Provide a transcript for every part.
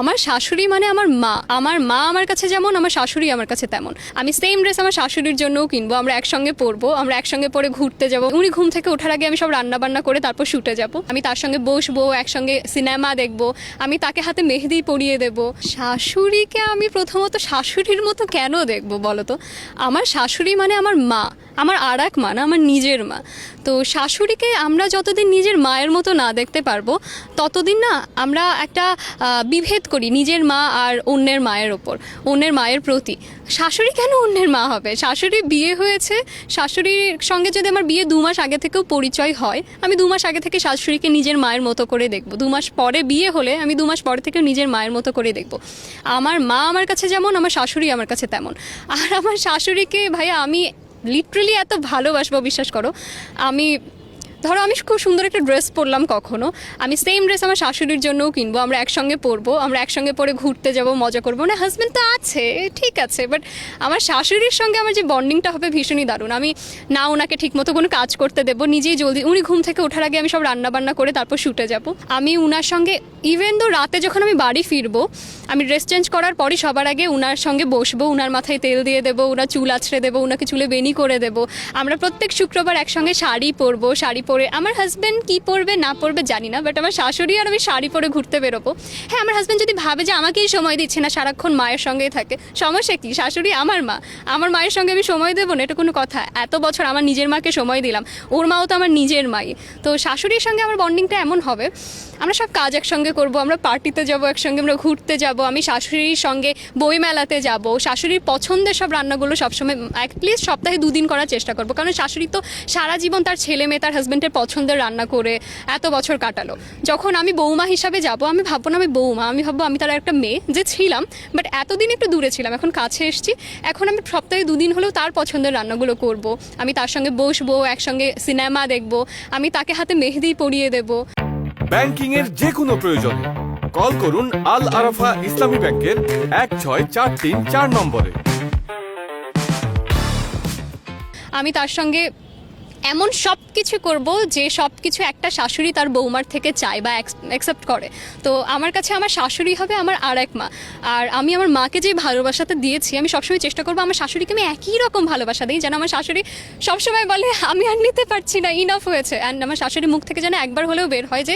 আমার শাশুড়ি মানে আমার মা। আমার মা আমার কাছে যেমন, আমার শাশুড়ি আমার কাছে তেমন। আমি সেম ড্রেস আমার শাশুড়ির জন্যও কিনবো। আমরা একসঙ্গে পরবো, আমরা একসঙ্গে পরে ঘুরতে যাব। উনি ঘুম থেকে ওঠার আগে আমি সব রান্না বান্না করে তারপর শুটে যাব। আমি তার সঙ্গে বসবো, একসঙ্গে সিনেমা দেখব। আমি তাকে হাতে মেহেদি পরিয়ে দেব। শাশুড়িকে আমি প্রথমত শাশুড়ির মতো কেন দেখব বলো তো আমার শাশুড়ি মানে আমার মা। আমার আর এক মা না, আমার নিজের মা। তো শাশুড়িকে আমরা যতদিন নিজের মায়ের মতো না দেখতে পারব, ততদিন না আমরা একটা বিভেদ করি, নিজের মা আর অন্যের মায়ের ওপর, অন্যের মায়ের প্রতি। শাশুড়ি কেন অন্যের মা হবে? শাশুড়ি বিয়ে হয়েছে, শাশুড়ির সঙ্গে যদি আমার বিয়ে দু মাস আগে থেকেও পরিচয় হয়, আমি দু মাস আগে থেকে শাশুড়িকে নিজের মায়ের মতো করে দেখব। দু মাস পরে বিয়ে হলে আমি দু মাস পরে থেকেও নিজের মায়ের মতো করে দেখব। আমার মা আমার কাছে যেমন, আমার শাশুড়ি আমার কাছে তেমন। আর আমার শাশুড়িকে ভাইয়া আমি লিটারেলি এত ভালোবাসবো, বিশ্বাস করো। আমি ধরো, আমি খুব সুন্দর একটা ড্রেস পরলাম কখনো। আমি সেম ড্রেস আমার শাশুড়ির জন্যও কিনবো, আমরা একসঙ্গে পরবো, আমরা একসঙ্গে পরে ঘুরতে যাব, মজা করব। না হাজব্যান্ড তো আছে, ঠিক আছে বাট আমার শাশুড়ির সঙ্গে আমার যে বন্ডিংটা হবে ভীষণই দারুণ। আমি না ওনাকে ঠিকমতো কোনো কাজ করতে দেবো, নিজেই জলদি, উনি ঘুম থেকে ওঠার আগে আমি সব রান্না বান্না করে তারপর শুটে যাব। আমি উনার সঙ্গে ইভেন তো রাতে যখন আমি বাড়ি ফিরবো, আমি ড্রেস চেঞ্জ করার পরই সবার আগে উনার সঙ্গে বসবো, উনার মাথায় তেল দিয়ে দেবো ওনার চুল আছড়ে দেবো, উনাকে চুলে বেনি করে দেবো। আমরা প্রত্যেক শুক্রবার একসঙ্গে শাড়ি পরবো, শাড়ি পরে, আমার হাজব্যান্ড কি পরবে, না পরবে জানি না বাট আমার শাশুড়ি আর আমি শাড়ি পরে ঘুরতে বেরোবো। হ্যাঁ আমার হাজব্যান্ড যদি ভাবে যে আমাকেই সময় দিচ্ছে না, সারাক্ষণ মায়ের সঙ্গেই থাকে, সমস্যা কি? শাশুড়ি আমার মা। আমার মায়ের সঙ্গে আমি সময় দেবো না, এটা কোনো কথা। এত বছর আমার নিজের মাকে সময় দিলাম, ওর মাও তো আমার নিজের মাই। তো শাশুড়ির সঙ্গে আমার বন্ডিংটা এমন হবে, আমরা সব কাজ একসঙ্গে করব, আমরা পার্টিতে যাব একসঙ্গে, আমরা ঘুরতে যাব, আমি শাশুড়ির সঙ্গে বই মেলাতে যাব, শাশুড়ির পছন্দের সব রান্নাগুলো সবসময় অ্যাটলিস্ট সপ্তাহে দুদিন করার চেষ্টা করব। কারণ শাশুড়ি তো সারা জীবন তার ছেলে মেয়ে, তার হাজব্যান্ডের পছন্দের রান্না করে এত বছর কাটালো। যখন আমি বৌমা হিসাবে যাব আমি ভাববো না আমি বৌমা আমি ভাববো আমি তার একটা মেয়ে যে ছিলাম বাট এতদিন একটু দূরে ছিলাম এখন কাছে এসেছি। এখন আমি সপ্তাহে দুদিন হলেও তার পছন্দের রান্নাগুলো করব। আমি তার সঙ্গে বসবো একসঙ্গে সিনেমা দেখব আমি তাকে হাতে মেহেদি পরিয়ে দেবো। ব্যাংকিং এর যে কোনো প্রয়োজনে কল করুন আল আরাফা ইসলামী ব্যাংকের এক ছয় চার তিন চার নম্বরে। আমি তার সঙ্গে এমন সব কিছু করব যে সব কিছু একটা শাশুড়ি তার বৌমার থেকে চায় বা অ্যাকসেপ্ট করে। তো আমার কাছে আমার শাশুড়ি হবে আমার আর এক মা। আর আমি আমার মাকে যে ভালোবাসাটা দিয়েছি, আমি সবসময় চেষ্টা করব আমার শাশুড়িকে আমি একই রকম ভালোবাসা দিই, যেন আমার শাশুড়ি সবসময় বলে, আমি আর নিতে পারছি না ইনাফ হয়েছে। অ্যান্ড আমার শাশুড়ির মুখ থেকে যেন একবার হলেও বের হয় যে,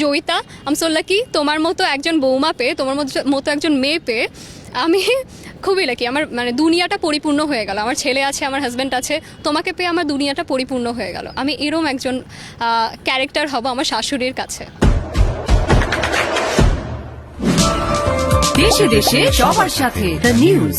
জয়িতা আমসোল্লা কি তোমার মতো একজন বৌমা পেয়ে, তোমার মতো একজন মেয়ে পেয়ে, আমি খুবই লাকি আমার মানে দুনিয়াটা পরিপূর্ণ হয়ে গেল। আমার ছেলে আছে, আমার হাজব্যান্ড আছে, তোমাকে পেয়ে আমার দুনিয়াটা পরিপূর্ণ হয়ে গেল। আমি এরম একজন ক্যারেক্টার হব আমার শাশুড়ির কাছে। দেশে দেশে সবার সাথে দ্য নিউজ